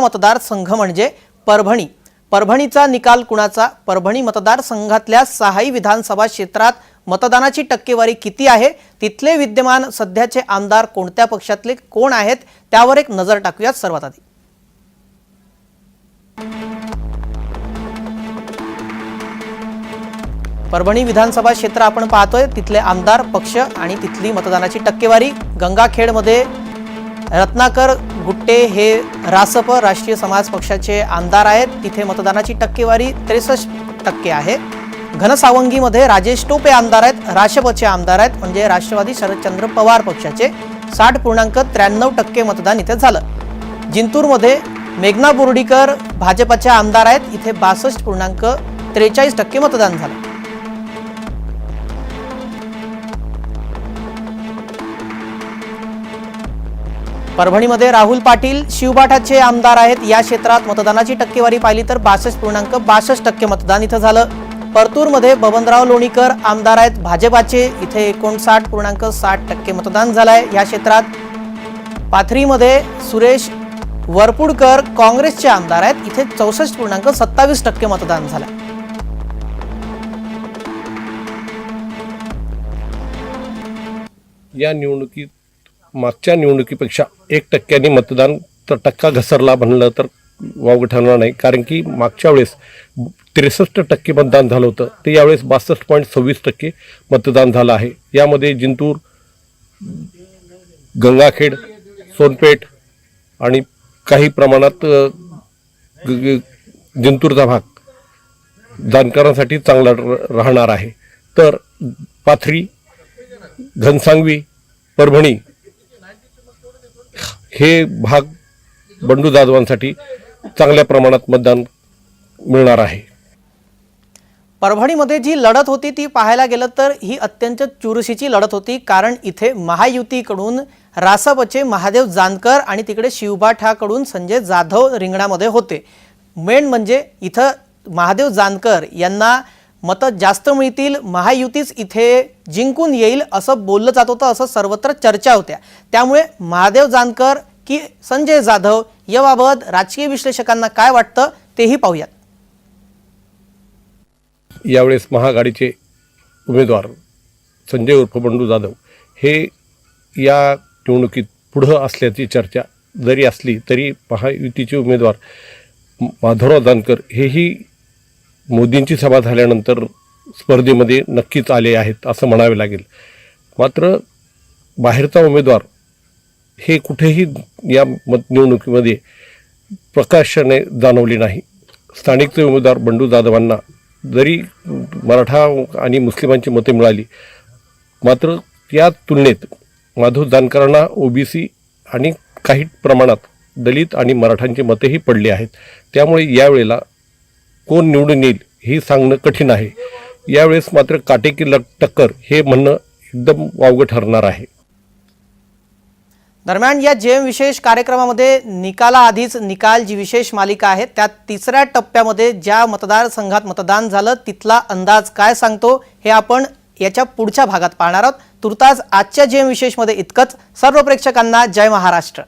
मतदारसंघ म्हणजे परभणी. परभणीचा निकाल कुणाचा? परभणी मतदारसंघातल्या सहाही विधानसभा क्षेत्रात मतदानाची टक्केवारी किती आहे? तिथले विद्यमान सध्याचे आमदार कोणत्या पक्षातले? कोण आहेत? त्यावर एक नजर टाकूयात सर्वात आधी. परभणी विधानसभा क्षेत्र आपण पाहतोय. तिथले आमदार पक्ष आणि तिथली मतदानाची टक्केवारी. गंगाखेडमध्ये रत्नाकर गुट्टे हे रासप राष्ट्रीय समाज पक्षाचे आमदार आहेत. तिथे मतदानाची टक्केवारी त्रेसष्ट टक्के आहे. घनसावंगीमध्ये राजेश टोपे आमदार आहेत. राशपचे आमदार आहेत. म्हणजे राष्ट्रवादी शरदचंद्र पवार पक्षाचे साठ पूर्णांक त्र्याण्णव टक्के मतदान इथे झालं. जिंतूरमध्ये मेघना बोर्डीकर भाजपच्या आमदार आहेत. इथे बासष्ट पूर्णांक त्रेचाळीस टक्के मतदान झालं. परभणीमध्ये राहुल पाटील शिवबाठाचे आमदार आहेत. या क्षेत्रात मतदानाची टक्केवारी पाहिली तर बासष्ट पूर्णांक बासष्ट टक्के मतदान इथं झालं. परतूरमध्ये बबनराव लोणीकर आमदार आहेत. भाजपाचे इथे एकोणसाठ पूर्णांक साठ टक्के मतदान झालं आहे या क्षेत्रात पाथरीमध्ये सुरेश वरपुडकर काँग्रेसचे आमदार आहेत. इथे चौसष्ट पूर्णांक सत्तावीस टक्के मतदान झालं या निवडणुकीत मागच्या निवडणुकीपेक्षा एक टक्क्यांनी मतदान तर टक्का घसरला म्हणलं तर वावग ठरणार नाही. कारण की मागच्या वेळेस त्रेसष्ट टक्के मतदान झालं होतं. ते यावेळेस बासष्ट पॉईंट सव्वीस टक्के मतदान झालं आहे. यामध्ये जिंतूर गंगाखेड सोनपेठ आणि काही प्रमाणात ग- जिंतूरचा भाग जाणकारांसाठी चांगला र- राहणार आहे. तर पाथरी घनसांगवी परभणी हे भाग बंडू जाधवांसाठी चांगल्या प्रमाणात मतदान मिळणार आहे. परभणीमध्ये जी लढत होती ती पाहायला गेलं तर ही अत्यंत चुरशीची लढत होती कारण इथे महायुतीकडून रासपचे महादेव जानकर आणि तिकडे शिवबाठाकडून संजय जाधव रिंगणामध्ये होते. मेन म्हणजे इथं महादेव जानकर यांना मतं जास्त मिळतील महायुतीच इथे जिंकून येईल असं बोललं जात होतं असं सर्वत्र चर्चा होत्या. त्यामुळे महादेव जानकर की संजय जाधव याबाबत राजकीय विश्लेषकांना काय वाटतं तेही पाहूयात. यावेळेस महाआघाडीचे उमेदवार संजय उर्फ बंडू जाधव हे या निवडणुकीत पुढं असल्याची चर्चा जरी असली तरी महायुतीचे उमेदवार माधवराव जानकर हेही मोदींची सभा झाल्यानंतर स्पर्धेमध्ये नक्कीच आले आहेत असं म्हणावे लागेल. मात्र बाहेरचा उमेदवार हे कुठेही या मत निवडणुकीमध्ये प्रकाशाने जाणवले नाही. स्थानिकचे उमेदवार बंडू जाधवांना जरी मराठा आणि मुस्लिमांची मते मिळाली मात्र या तुलनेत माधव जानकरांना ओबीसी आणि काही प्रमाणात दलित आणि मराठांची मतेही पडली आहेत. त्यामुळे यावेळेला कोण निवडून येईल हे सांगणं कठीण आहे. यावेळेस मात्र काटेकी लट टक्कर हे म्हणणं एकदम वावगं ठरणार आहे. दरम्यान या जेम विशेष कार्यक्रमामध्ये निकालाआधीच निकाल जी विशेष मालिका आहे त्यात तिसऱ्या टप्प्यामध्ये ज्या मतदारसंघात मतदान झालं तिथला अंदाज काय सांगतो हे आपण याच्या पुढच्या भागात पाहणार आहोत. तुर्तास आजच्या जेम विशेषमध्ये इतकंच. सर्व प्रेक्षकांना जय महाराष्ट्र.